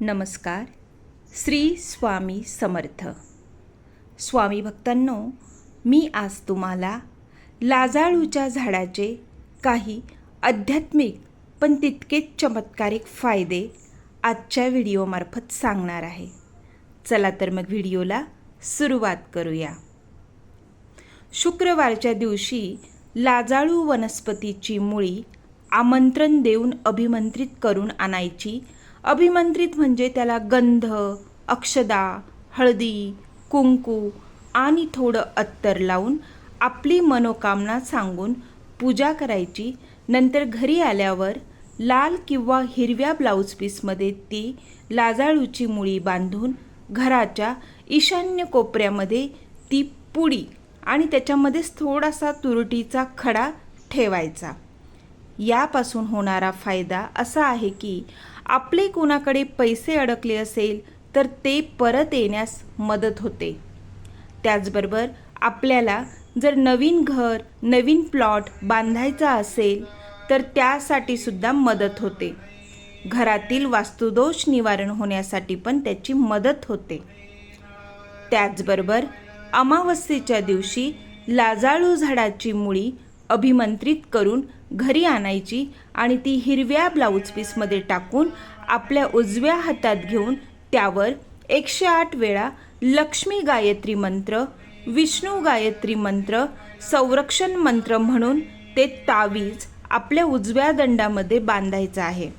नमस्कार. श्री स्वामी समर्थ. स्वामी भक्तांनो मी आज तुम्हाला लाजाळूच्या झाडाचे काही आध्यात्मिक पण तितकेच चमत्कारिक फायदे आजच्या व्हिडिओमार्फत सांगणार आहे. चला तर मग व्हिडिओला सुरुवात करूया. शुक्रवारच्या दिवशी लाजाळू वनस्पतीची मुळी आमंत्रण देऊन अभिमंत्रित करून आणायची अभिमंत्रित म्हणजे त्याला गंध अक्षदा हळदी कुंकू आणि थोडं अत्तर लावून आपली मनोकामना सांगून पूजा करायची. नंतर घरी आल्यावर लाल किंवा हिरव्या ब्लाऊज पीसमध्ये ती लाजाळूची मुळी बांधून घराच्या ईशान्य कोपऱ्यामध्ये ती पुडी आणि त्याच्यामध्येच थोडासा तुरटीचा खडा ठेवायचा. यापासून होणारा फायदा असा आहे की आपले कोणाकडे पैसे अडकले असेल तर ते परत येण्यास मदत होते. त्याचबरोबर आपल्याला जर नवीन घर नवीन प्लॉट बांधायचा असेल तर त्यासाठी सुद्धा मदत होते. घरातील वास्तुदोष निवारण होण्यासाठी पण त्याची मदत होते. त्याचबरोबर अमावस्येच्या दिवशी लाजाळू झाडाची मुळी अभिमंत्रित करून घरी आणायची आणि ती हिरव्या ब्लाऊज पीसमध्ये टाकून आपल्या उजव्या हातात घेऊन त्यावर एकशे आठ वेळा लक्ष्मी गायत्री मंत्र विष्णू गायत्री मंत्र संरक्षण मंत्र म्हणून ते तावीज आपल्या उजव्या दंडामध्ये बांधायचं आहे.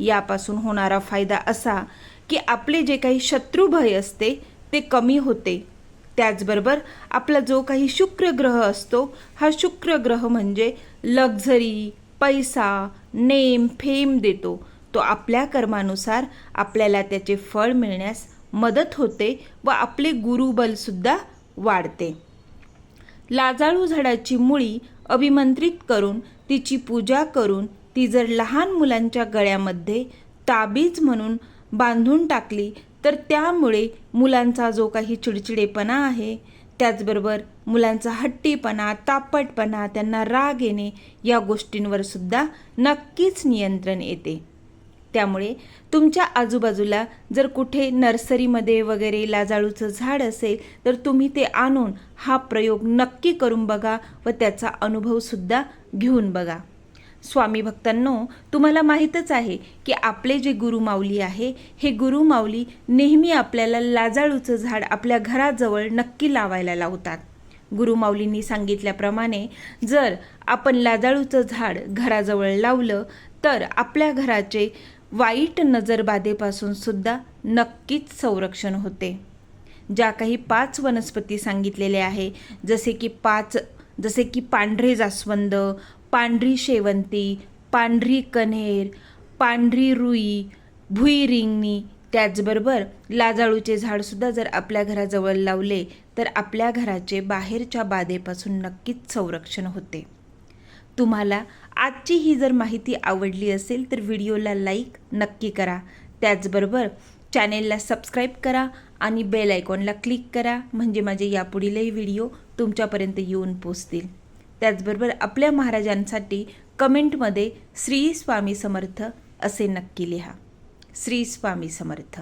यापासून होणारा फायदा असा की आपले जे काही शत्रुभय असते ते कमी होते. त्याचबरोबर आपला जो काही शुक्र ग्रह असतो हा शुक्र ग्रह म्हणजे लक्झरी पैसा नेम फेम देतो. तो आपल्या कर्मानुसार आपल्याला त्याचे फळ मिळण्यास मदत होते व आपले गुरुबलसुद्धा वाढते. लाजाळू झाडाची मुळी अभिमंत्रित करून तिची पूजा करून ती जर लहान मुलांच्या गळ्यामध्ये ताबीज म्हणून बांधून टाकली तर त्यामुळे मुलांचा जो काही चिडचिडेपणा आहे त्याचबरोबर मुलांचा हट्टीपणा तापटपणा त्यांना राग येणे या गोष्टींवर सुद्धा नक्कीच नियंत्रण येते. त्यामुळे तुमच्या आजूबाजूला जर कुठे नर्सरीमध्ये वगैरे लाजाळूचं झाड असेल तर तुम्ही ते आणून हा प्रयोग नक्की करून बघा व त्याचा अनुभवसुद्धा घेऊन बघा. स्वामी भक्तांनो तुम्हाला माहीतच आहे की आपले जे गुरुमाऊली आहे हे गुरुमाऊली नेहमी आपल्याला लाजाळूचं झाड आपल्या घराजवळ नक्की लावायला लावतात. गुरुमाऊलींनी सांगितल्याप्रमाणे जर आपण लाजाळूचं झाड घराजवळ लावलं तर आपल्या घराचे वाईट नजरबाधेपासून सुद्धा नक्कीच संरक्षण होते. ज्या काही पाच वनस्पती सांगितलेल्या आहे जसे की पाच जसे की पांढरे जास्वंद पांढरी शेवंती पांढरी कन्हेर पांढरी रुई भुई रिंगणी त्याचबरोबर लाजाळूचे झाडसुद्धा जर आपल्या घराजवळ लावले तर आपल्या घराचे बाहेरच्या बाधेपासून नक्कीच संरक्षण होते. तुम्हाला आजची ही जर माहिती आवडली असेल तर व्हिडिओला लाईक नक्की करा. त्याचबरोबर चॅनेलला सबस्क्राईब करा आणि बेल आयकॉनला क्लिक करा म्हणजे माझे यापुढीलही व्हिडिओ तुमच्यापर्यंत येऊन पोचतील. त्याचबरोबर आपल्या महाराजांसाठी कमेंटमध्ये श्री स्वामी समर्थ असे नक्की लिहा. श्री स्वामी समर्थ.